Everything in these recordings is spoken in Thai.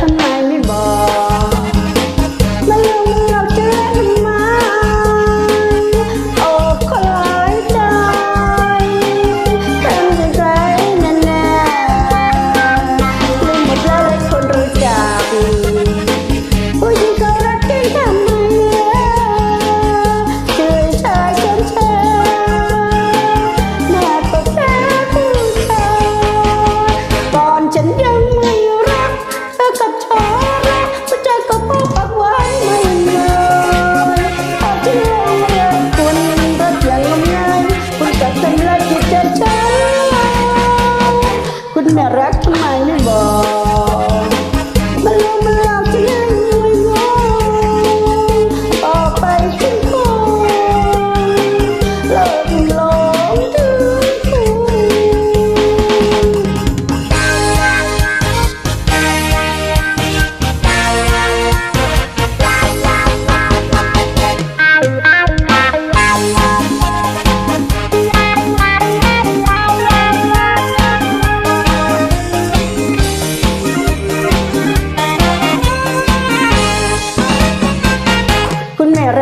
ทำไมไม่บอก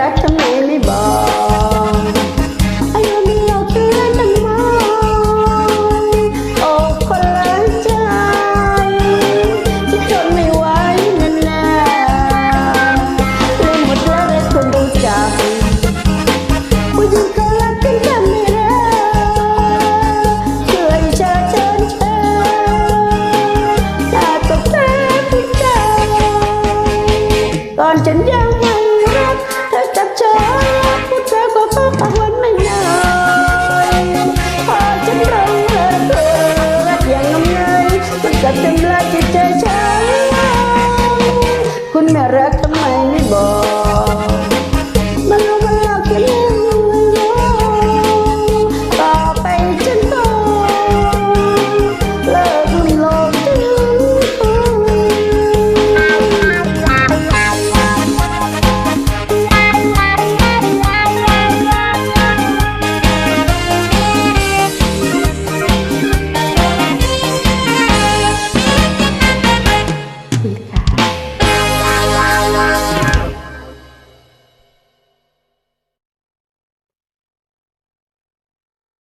รักทำไมไม่บอกไอ้เราไม่หลอกกันแล้วทำไมโอ้คนละใจที่ทนไม่ไหวนานๆเลยหมดแล้วเลยคนรู้จักผู้หญิงก็รักกันแค่ไม่ได้ช่วยชาเชิญเชิญต่ตกตาพิกายก่อนฉันยังไม่รัก เจอผู้เธอก็ฟังฟังวันไม่นานพอฉันร้องเธอเธออย่างงมงายมันจะทำลายจิตใจฉันคุณแม่รักทำไม